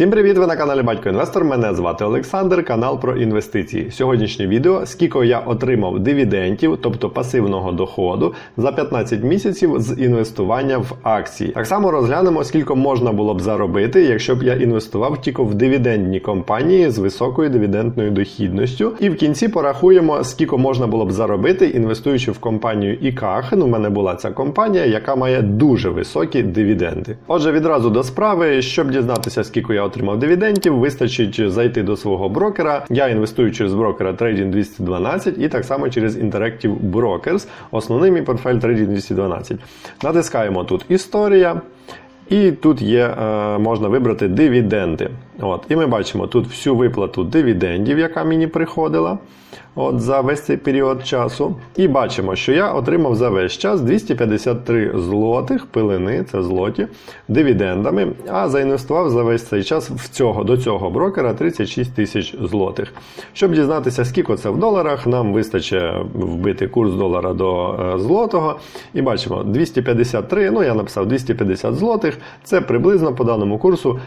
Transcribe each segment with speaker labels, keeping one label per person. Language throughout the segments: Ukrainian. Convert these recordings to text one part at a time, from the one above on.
Speaker 1: Всім привіт! Ви на каналі Батько Інвестор. Мене звати Олександр, канал про інвестиції. Сьогоднішнє відео, скільки я отримав дивідендів, тобто пасивного доходу, за 15 місяців з інвестування в акції. Так само розглянемо, скільки можна було б заробити, якщо б я інвестував тільки в дивідендні компанії з високою дивідендною дохідністю. І в кінці порахуємо, скільки можна було б заробити, інвестуючи в компанію ІКАХ. У мене була ця компанія, яка має дуже високі дивіденди. Отже, відразу до справи, щоб дізнатися, скільки я отримав дивідендів, вистачить зайти до свого брокера. Я інвестую через брокера Trading 212 і так само через Interactive Brokers. Основний мій портфель Trading 212. Натискаємо тут історія. І тут є, е, можна вибрати дивіденди. От, І ми бачимо тут всю виплату дивідендів, яка мені приходила от, за весь цей період часу. І бачимо, що я отримав за весь час 253 злотих пилини, це злоті, дивідендами, а заінвестував за весь цей час в цього, до цього брокера 36 тисяч злотих. Щоб дізнатися, скільки це в доларах, нам вистачить вбити курс долара до е, злотого. І бачимо 253, ну я написав 250 злотих, це приблизно по даному курсу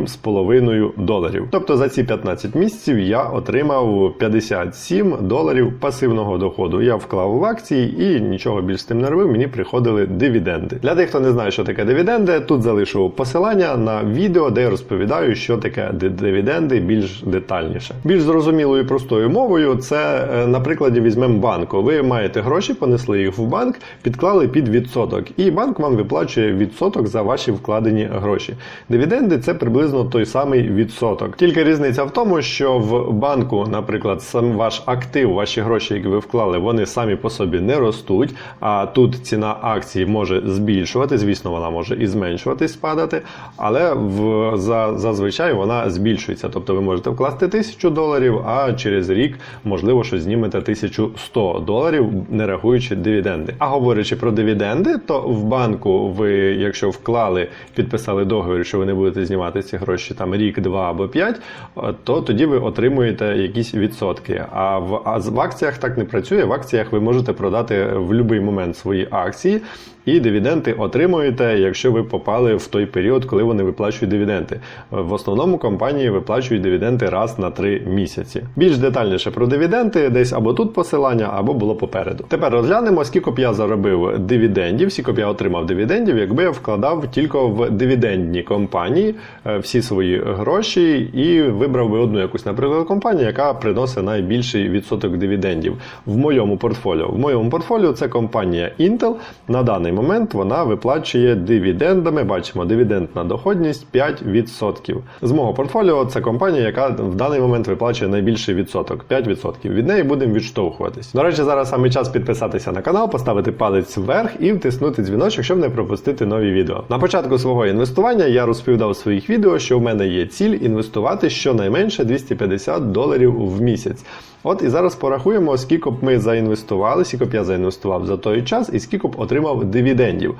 Speaker 1: 57,5 доларів. Тобто за ці 15 місяців я отримав 57 доларів пасивного доходу. Я вклав в акції і нічого більш з тим не робив, мені приходили дивіденди. Для тих, хто не знає, що таке дивіденди, тут залишу посилання на відео, де я розповідаю, що таке дивіденди більш детальніше. Більш зрозумілою і простою мовою, це е, на прикладі візьмемо банку. Ви маєте гроші, понесли їх в банк, підклали під відсоток, і банк вам виплачує відсоток за ваші вкладені гроші. Дивіденди це приблизно той самий відсоток. Тільки різниця в тому, що в банку, наприклад, сам ваш актив, ваші гроші, які ви вклали, вони самі по собі не ростуть. А тут ціна акції може збільшувати. Звісно, вона може і зменшуватись, падати, але в за, зазвичай вона збільшується. Тобто ви можете вкласти тисячу доларів, а через рік можливо що знімете 1100 доларів, не рахуючи дивіденди. А говорячи про дивіденди, то в банку ви, якщо вклали, підписали договір, що ви не будете знімати ці гроші там рік, два або п'ять, то тоді ви отримуєте якісь відсотки. А в, а в акціях так не працює. В акціях ви можете продати в будь-який момент свої акції. І дивіденди отримуєте, якщо ви попали в той період, коли вони виплачують дивіденди. В основному компанії виплачують дивіденди раз на 3 місяці. Більш детальніше про дивіденди, десь або тут посилання, або було попереду. Тепер розглянемо, скільки б я заробив дивідендів, скільки б я отримав дивідендів, якби я вкладав тільки в дивідендні компанії е, всі свої гроші і вибрав би одну якусь, наприклад, компанію, яка приносить найбільший відсоток дивідендів в моєму портфоліо. В моєму портфоліо це компанія Intel. На даний момент вона виплачує дивідендами. Бачимо, дивідендна доходність 5%. З мого портфоліо це компанія, яка в даний момент виплачує найбільший відсоток 5%. Від неї будемо відштовхуватись. До речі, зараз саме час підписатися на канал, поставити палець вверх і втиснути дзвіночок, щоб не пропустити нові відео. На початку свого інвестування я розповідав у своїх відео, що в мене є ціль інвестувати щонайменше 250 доларів в місяць. От і зараз порахуємо, скільки б ми заінвестували, скільки б я заінвестував за той час і скільки б отримав дивідендів.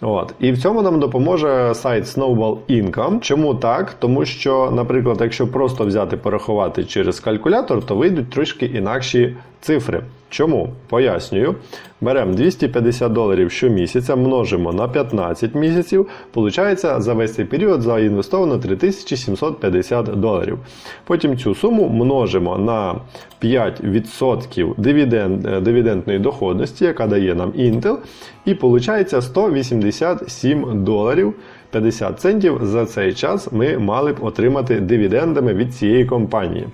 Speaker 1: От. І в цьому нам допоможе сайт Snowball Income. Чому так? Тому що, наприклад, якщо просто взяти порахувати через калькулятор, то вийдуть трошки інакші цифри. Чому? Пояснюю. Беремо 250 доларів щомісяця, множимо на 15 місяців. Получається, за весь цей період заінвестовано 3750 доларів. Потім цю суму множимо на 5% дивіденд, дивідендної доходності, яка дає нам Intel, і виходить 187 доларів. 50 центів за цей час ми мали б отримати дивідендами від цієї компанії.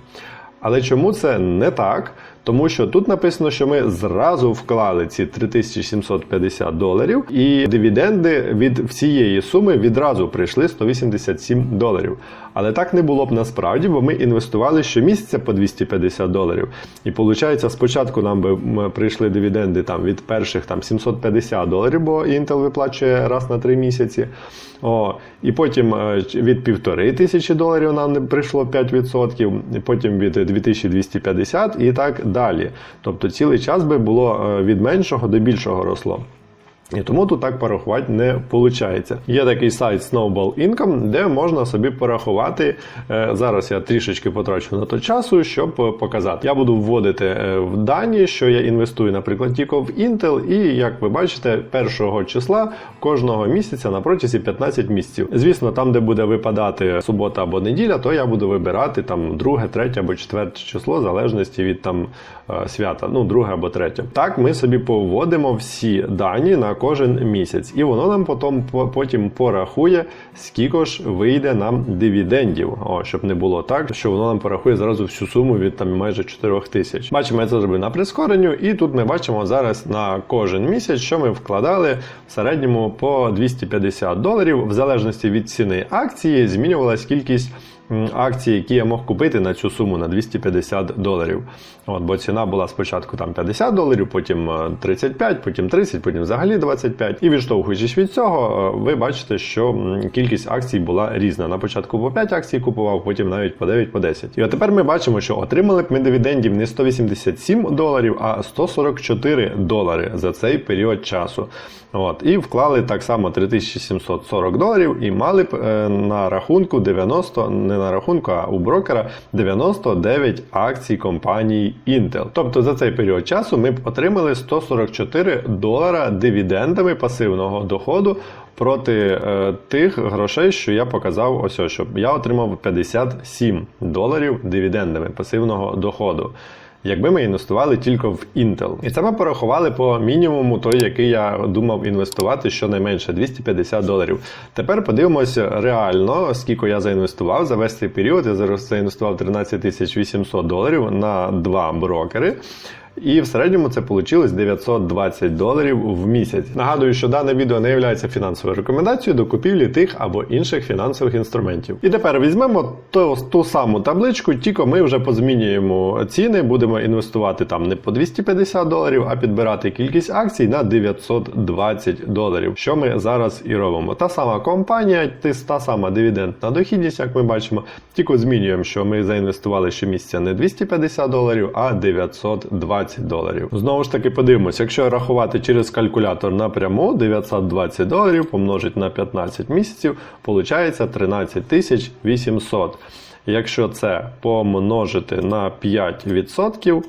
Speaker 1: Але чому це не так? Тому що тут написано, що ми зразу вклали ці 3750 доларів, і дивіденди від всієї суми відразу прийшли 187 доларів. Але так не було б насправді, бо ми інвестували щомісяця по 250 доларів. І виходить, спочатку нам би прийшли дивіденди там від перших там 750 доларів, бо Intel виплачує раз на 3 місяці. О, І потім від півтори тисячі доларів нам прийшло 5%, потім від 2250 і так далі. Тобто цілий час би було від меншого до більшого росло. І тому тут так порахувати не виходить. Є такий сайт Snowball Income, де можна собі порахувати. е, Зараз я трішечки потрачу на то часу, щоб показати. Я буду вводити е, в дані, що я інвестую, наприклад, тільки в Intel, і як ви бачите, першого числа кожного місяця на протязі 15 місяців. Звісно, там, де буде випадати субота або неділя, то я буду вибирати там друге, третє або четверте число, в залежності від там е, свята, ну друге або третє. Так, ми собі повводимо всі дані на кожен місяць, і воно нам потім потім порахує, скільки ж вийде нам дивідендів. О, щоб не було так, що воно нам порахує зразу всю суму від там майже 4 тисяч. Бачимо, я це зробив на прискоренню, і тут ми бачимо зараз на кожен місяць, що ми вкладали в середньому по 250 доларів, в залежності від ціни акції, змінювалась кількість. Акції, які я мог купити на цю суму на 250 доларів. От, бо ціна була спочатку там 50 доларів, потім е, 35, потім 30, потім взагалі 25. І відштовхуючись від цього, е, ви бачите, що кількість акцій була різна. На початку по 5 акцій купував, потім навіть по 9, по 10. І от тепер ми бачимо, що отримали б ми дивідендів не 187 доларів, а 144 долари за цей період часу. От, і вклали так само 3740 доларів і мали б е, на рахунку 90, не на рахунку, а у брокера 99 акцій компанії Intel. Тобто за цей період часу ми б отримали 144 долара дивідендами пасивного доходу проти е, тих грошей, що я показав, ось щоб я отримав 57 доларів дивідендами пасивного доходу. Якби ми інвестували тільки в Intel. І це ми порахували по мінімуму той, який я думав інвестувати щонайменше 250 доларів. Тепер подивимося реально, скільки я заінвестував за весь цей період. Я зараз заінвестував 13 800 доларів на два брокери. І в середньому це вийшло 920 доларів в місяць. Нагадую, що дане відео не є фінансовою рекомендацією до купівлі тих або інших фінансових інструментів. І тепер візьмемо ту, ту саму табличку, тільки ми вже позмінюємо ціни, будемо інвестувати там не по 250 доларів, а підбирати кількість акцій на 920 доларів. Що ми зараз і робимо. Та сама компанія, та сама дивідендна дохідність, як ми бачимо, тільки змінюємо, що ми заінвестували щомісяця не 250 доларів, а 920 доларів. Знову ж таки, подивимося, якщо рахувати через калькулятор напряму, 920 доларів помножить на 15 місяців, виходить 13 800. Якщо це помножити на 5%,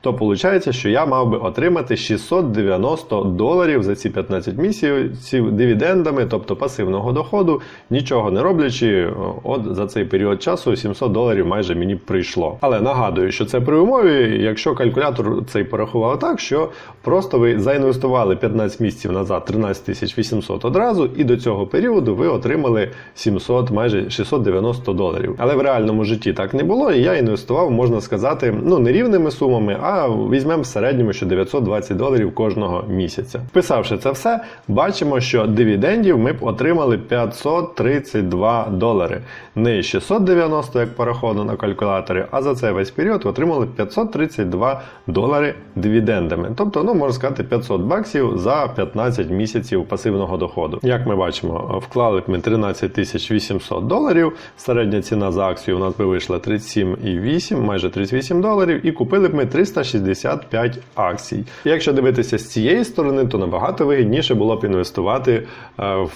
Speaker 1: то виходить, що я мав би отримати 690 доларів за ці 15 місяців дивідендами, тобто пасивного доходу, нічого не роблячи, от за цей період часу 700 доларів майже мені прийшло. Але нагадую, що це при умові, якщо калькулятор цей порахував так, що просто ви заінвестували 15 місяців назад 13 800 одразу, і до цього періоду ви отримали 700, майже 690 доларів. Але в реальному житті так не було, і я інвестував, можна сказати, ну не рівними сумами, а візьмемо в середньому що 920 доларів кожного місяця. Вписавши це все, бачимо, що дивідендів ми б отримали 532 долари. Не 690, як пораховано на калькуляторі, а за цей весь період отримали 532 долари дивідендами. Тобто, ну можна сказати, 500 баксів за 15 місяців пасивного доходу. Як ми бачимо, вклали б ми 13 800 доларів. Середня ціна за акцію у нас би вийшла 37,8, майже 38 доларів, і купили б ми 365 акцій. Якщо дивитися з цієї сторони, то набагато вигідніше було б інвестувати е,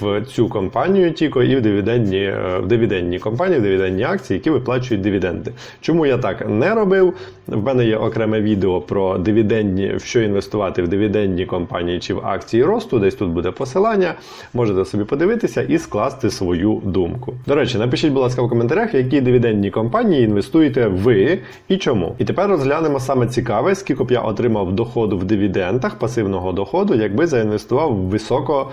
Speaker 1: в цю компанію Тіко і в дивідендні, е, в дивідендні компанії, в дивідендні акції, які виплачують дивіденди. Чому я так не робив? В мене є окреме відео про дивідендні, в що інвестувати в дивідендні компанії чи в акції росту. Десь тут буде посилання. Можете собі подивитися і скласти свою думку. До речі, напишіть, будь ласка, в коментарях, які дивідендні компанії інвестуєте ви і чому. І тепер розглянемо саме цікаве, скільки б я отримав доходу в дивідендах, пасивного доходу, якби заінвестував в високо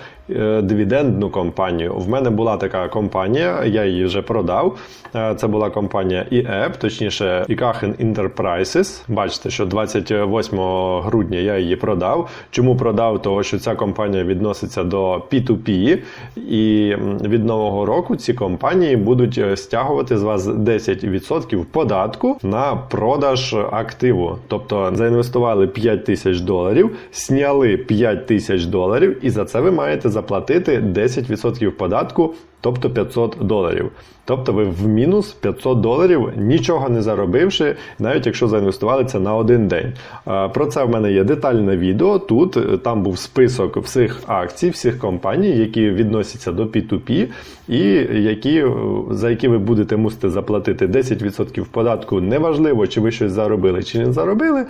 Speaker 1: дивідендну компанію. В мене була така компанія, я її вже продав. Е, Це була компанія EAP, точніше Ikachen Enterprises. Бачите, що 28 грудня я її продав. Чому продав? Того, що ця компанія відноситься до P2P, і від нового року ці компанії будуть е, стягувати з вас 10% податку на продаж активу. Тобто заінвестували 5 тисяч доларів, сняли 5 тисяч доларів, і за це ви маєте заплатити 10% податку тобто 500 доларів. Тобто ви в мінус 500 доларів, нічого не заробивши, навіть якщо заінвестували це на один день. Про це в мене є детальне відео. Тут е, там був список всіх акцій, всіх компаній, які відносяться до P2P, і які, е, за які ви будете мусити заплатити 10% податку. Неважливо, чи ви щось заробили, чи не заробили.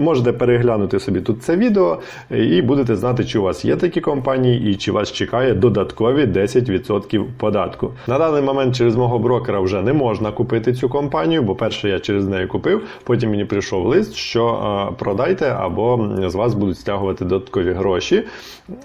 Speaker 1: Можете переглянути собі тут це відео е, і будете знати, чи у вас є такі компанії і чи вас чекає додаткові 10% податку. На даний момент через мого брокера вже не можна купити цю компанію, бо перше я через неї купив, потім мені прийшов лист, що е, продайте або з вас будуть стягувати додаткові гроші.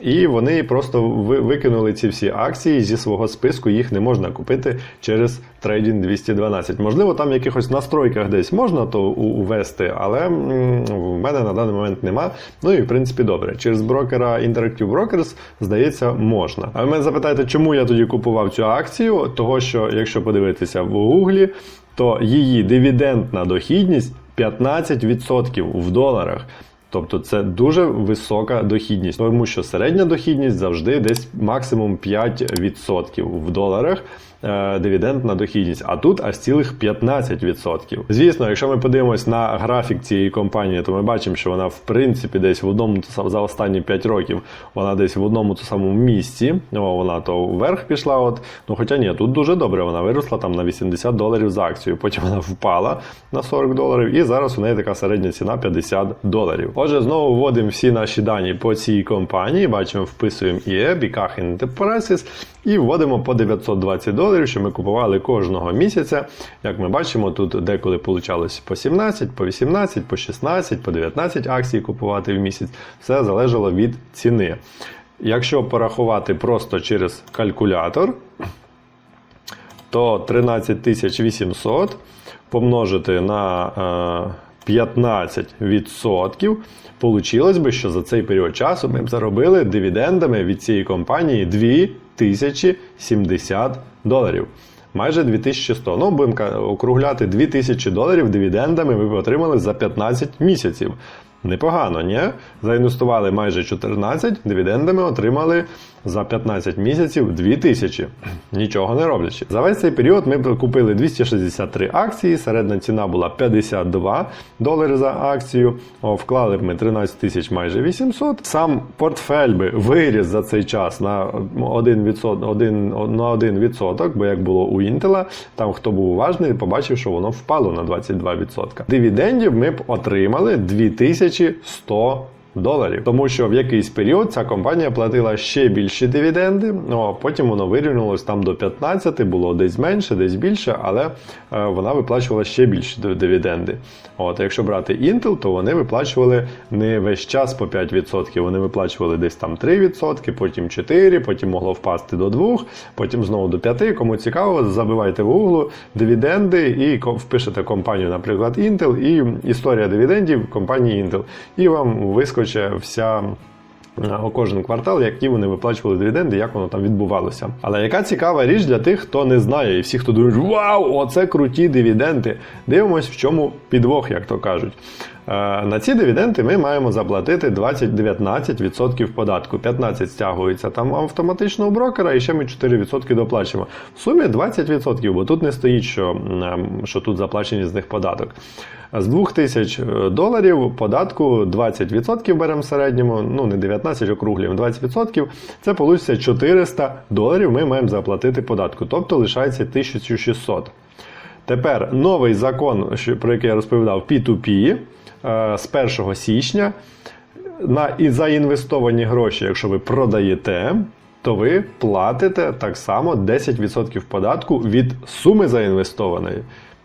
Speaker 1: І вони просто ви- викинули ці всі акції зі свого списку, їх не можна купити через Trading 212. Можливо, там в якихось настройках десь можна то увести, але в мене на даний момент нема. Ну і в принципі добре. Через брокера Interactive Brokers, здається, можна. А ви мене запитаєте, чому я тоді купував цю акцію? Того, що якщо подивитися в Гуглі, то її дивідендна дохідність 15% в доларах. Тобто це дуже висока дохідність, тому що середня дохідність завжди десь максимум 5% в доларах. Е, Дивідендна дохідність, а тут аж цілих 15%. Звісно, якщо ми подивимось на графік цієї компанії, то ми бачимо, що вона в принципі десь в одному за останні 5 років вона десь в одному то самому місці. О, вона то вверх пішла. От ну хоча ні, тут дуже добре. Вона виросла там на 80 доларів за акцію. Потім вона впала на 40 доларів, і зараз у неї така середня ціна 50 доларів. Отже, знову вводимо всі наші дані по цій компанії. Бачимо, вписуємо IE, Bikach Enterprises і вводимо по 920 доларів, що ми купували кожного місяця. Як ми бачимо, тут деколи получалось по 17, по 18, по 16, по 19 акцій купувати в місяць. Все залежало від ціни. Якщо порахувати просто через калькулятор, то 13 800 помножити на е, 15%, получилось би, що за цей період часу ми б заробили дивідендами від цієї компанії 2070 доларів. Майже 2100. Ну, будемо округляти 2000 доларів дивідендами ви отримали за 15 місяців. Непогано, ні? Заінвестували майже 14, дивідендами отримали за 15 місяців 2000. Нічого не роблячи. За весь цей період ми купили 263 акції, середня ціна була 52 долари за акцію. Вклали б ми 13 тисяч майже 800. Сам портфель би виріс за цей час на 1%, 1, на 1%, бо як було у Інтела, там хто був уважний, побачив, що воно впало на 22%. Дивідендів ми б отримали 2100 доларів, тому що в якийсь період ця компанія платила ще більші дивіденди. Ну, а потім воно вирівнялось там до 15, було десь менше, десь більше, але е, вона виплачувала ще більші дивіденди. От, якщо брати Intel, то вони виплачували не весь час по 5%, вони виплачували десь там 3%, потім 4%, потім могло впасти до 2%, потім знову до 5%. Кому цікаво, забивайте в Google дивіденди і впишете компанію, наприклад, Intel, і історія дивідендів компанії Intel. І вам вискочить вся. у Кожен квартал, які вони виплачували дивіденди, як воно там відбувалося. Але яка цікава річ для тих, хто не знає, і всі, хто думають, вау, оце круті дивіденди. Дивимось, в чому підвох, як то кажуть. Е, На ці дивіденди ми маємо заплатити 20-19% податку. 15 стягується там автоматично у брокера, і ще ми 4% доплачуємо. В сумі 20%, бо тут не стоїть, що, що тут заплачені з них податок. З 2000 доларів податку 20% беремо в середньому, ну не 19 округлюємо, 20%. Це вийде 400 доларів ми маємо заплатити податку, тобто лишається 1600. Тепер новий закон, про який я розповідав, P2P е, з 1 січня на і заінвестовані гроші, якщо ви продаєте, то ви платите так само 10% податку від суми заінвестованої.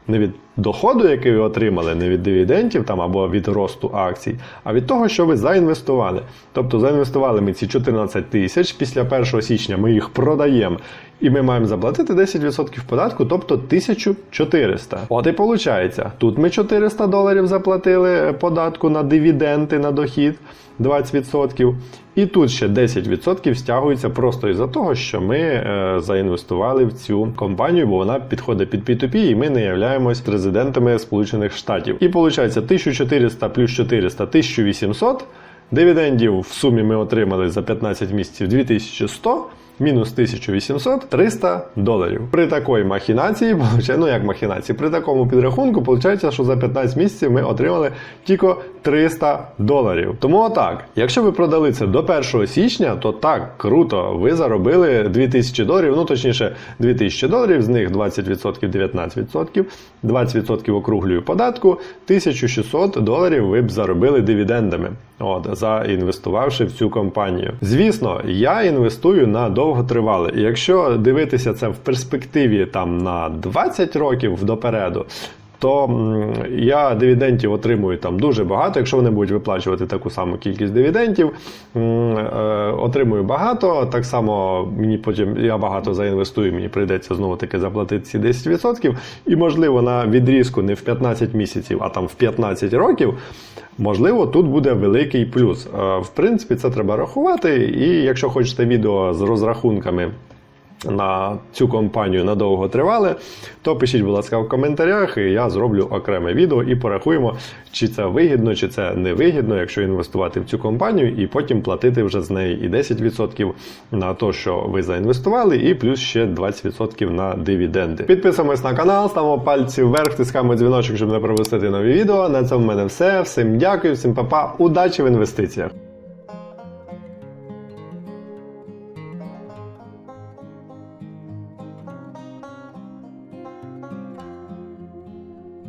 Speaker 1: Не від доходу, який ви отримали, не від дивідендів там, або від росту акцій, а від того, що ви заінвестували. Тобто заінвестували ми ці 14 тисяч, після 1 січня ми їх продаємо, і ми маємо заплатити 10% податку, тобто 1400. От і виходить, тут ми 400 доларів заплатили податку на дивіденди, на дохід 20%. І тут ще 10% стягується просто із-за того, що ми е, заінвестували в цю компанію, бо вона підходить під P2P, і ми не являємось резидентами Сполучених Штатів. І виходить 1400 плюс 400 1800. Дивідендів в сумі ми отримали за 15 місяців 2100. Мінус 1800 300 доларів. При такої махінації, ну як махінації, при такому підрахунку, виходить, що за 15 місяців ми отримали тільки 300 доларів. Тому отак, якщо ви продали це до 1 січня, то так круто, ви заробили 2000 доларів, ну точніше 2000 доларів, з них 20% 19%, 20% округлюю податку, 1600 доларів ви б заробили дивідендами. От, заінвестувавши в цю компанію. Звісно, я інвестую на довготривале. І якщо дивитися це в перспективі там на 20 років допереду, то я дивідендів отримую там дуже багато. Якщо вони будуть виплачувати таку саму кількість дивідендів, е, отримую багато. Так само мені потім я багато заінвестую, мені прийдеться знову таки заплатити ці 10%. І можливо на відрізку не в 15 місяців, а там в 15 років. Можливо, тут буде великий плюс. Е, В принципі, це треба рахувати. І якщо хочете відео з розрахунками на цю компанію надовго тривале, то пишіть, будь ласка, в коментарях, і я зроблю окреме відео і порахуємо, чи це вигідно, чи це не вигідно, якщо інвестувати в цю компанію, і потім платити вже з неї і 10% на те, що ви заінвестували, і плюс ще 20% на дивіденди. Підписуємось на канал, ставимо пальці вверх, тискаємо дзвіночок, щоб не пропустити нові відео. На цьому в мене все. Всім дякую, всім па-па, удачі в інвестиціях.